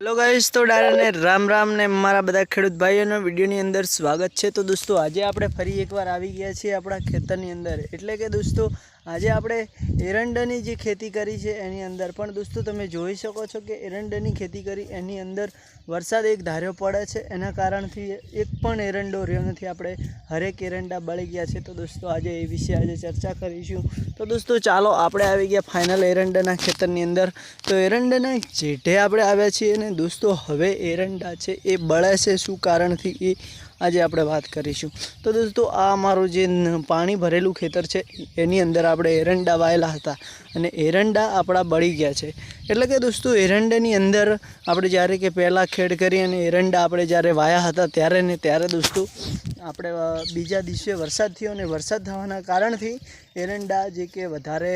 Hello guys તો ડાયરાને રામ રામ ને મારા બધા ખેડૂત ભાઈઓના વિડીયોની અંદર સ્વાગત છે. તો દોસ્તો, આજે આપણે ફરી એકવાર આવી ગયા છીએ આપણા ખેતરની અંદર. એટલે કે દોસ્તો આજે આપણે એરંડાની જે ખેતી કરી છે એની અંદર પણ દોસ્તો તમે જોઈ શકો છો કે એરંડાની ખેતી કરી, એની અંદર વરસાદ એક ધાર્યો પડે છે. એના કારણથી એક પણ એરંડો રહ્યો નથી. આપણે હરેક એરંડા બળી ગયા છે. તો દોસ્તો આજે એ વિશે આજે ચર્ચા કરીશું. તો દોસ્તો ચાલો આપણે આવી ગયા ફાઇનલ એરંડાના ખેતરની અંદર. તો એરંડાના જેઠે આપણે આવ્યા છીએ અને દોસ્તો હવે એરંડા છે એ બળે છે. શું કારણથી એ આજે આપણે વાત કરીશું. તો દોસ્તો આ અમારું જે પાણી ભરેલું ખેતર છે એની અંદર આપણે એરંડા વાયેલા હતા અને એરંડા આપણા બળી ગયા છે. એટલે કે દોસ્તો, એરંડાની અંદર આપણે જ્યારે કે પહેલાં ખેડ કરી અને એરંડા આપણે જ્યારે વાયા હતા ત્યારે ને ત્યારે દોસ્તો, આપણે બીજા દિવસે વરસાદ થયો અને વરસાદ થવાના કારણથી એરંડા જે કે વધારે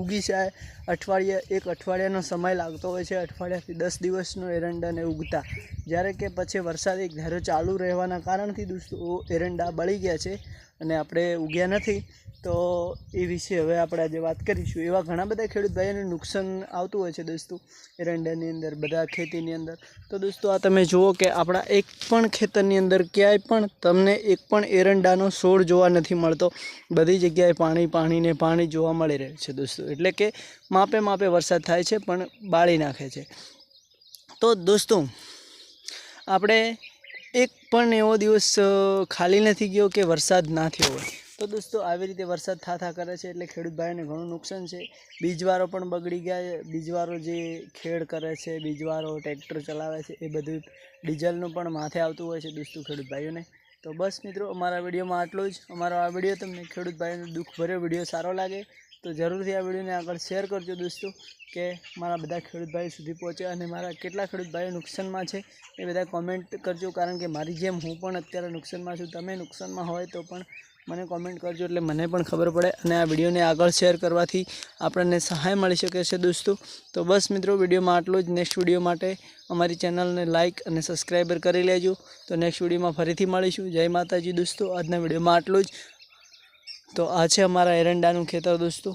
ઉગ જાય અઠવાડિયે, એક અઠવાડિયાનો સમય લાગતો હોય છે. અઠવાડિયાથી દસ દિવસનો એરંડાને ઉગતા. જ્યારે કે પછી વરસાદ એક ધારો ચાલુ રહેવાના કારણથી દોસ્તો, એરંડા બળી ગયા છે. અને આપણે ઉગ્યા નથી, તો એ વિશે હવે આપણે આજે વાત કરીશું. એવા ઘણા બધા ખેડૂત ભાઈઓને નુકસાન આવતું હોય છે દોસ્તો, એરંડાની અંદર, બધા ખેતીની અંદર. તો દોસ્તો, આ તમે જુઓ કે આપણા એક પણ ખેતરની અંદર ક્યાંય પણ તમને એક પણ એરંડાનો છોડ જોવા નથી મળતો. બધી જગ્યાએ પાણી, પાણીને પાણી જોવા મળી રહ્યું છે દોસ્તો. એટલે કે માપે માપે વરસાદ થાય છે, પણ બાળી નાખે છે. તો દોસ્તો, આપણે એક પણ એવો દિવસ ખાલી નથી ગયો કે વરસાદ ના થયો હોય. તો દોસ્તો, આવી રીતે વરસાદ થા થા કરે છે એટલે ખેડૂત ભાઈને ઘણું નુકસાન છે. બીજવારો પણ બગડી ગયા બીજવારો જે ખેડ કરે છે, બીજવારો ટ્રેક્ટર ચલાવે છે, એ બધું ડીઝલનું પણ માથે આવતું હોય છે દોસ્તો ખેડૂત ભાઈઓને તો બસ મિત્રો, અમારા વિડીયોમાં આટલું જ. અમારો આ વીડિયો તમને ખેડૂત ભાઈનો દુઃખ ભર્યો વીડિયો સારો લાગે તો જરૂરથી આ વિડીયોને આગળ શેર કરજો દોસ્તો, કે મારા બધા ખેડૂત ભાઈ સુધી પહોંચે અને મારા કેટલા ખેડૂત ભાઈઓ નુકસાનમાં છે એ બધા કોમેન્ટ કરજો, કારણ કે મારી જેમ હું પણ અત્યારે નુકસાનમાં છું. તમે નુકસાનમાં હોય તો પણ મને કોમેન્ટ કરજો, એટલે મને પણ ખબર પડે અને આ વિડીયોને આગળ શેર કરવાથી આપણને સહાય મળી શકે છે દોસ્તો. તો બસ મિત્રો, વિડીયોમાં આટલું જ. નેક્સ્ટ વીડિયો માટે અમારી ચેનલને લાઇક અને સબસ્ક્રાઈબર કરી લેજો. તો નેક્સ્ટ વિડીયોમાં ફરીથી મળીશું. જય માતાજી દોસ્તો. આજના વિડીયોમાં આટલું જ. તો આ છે અમારા એરંડાનું ખેતર દોસ્તો.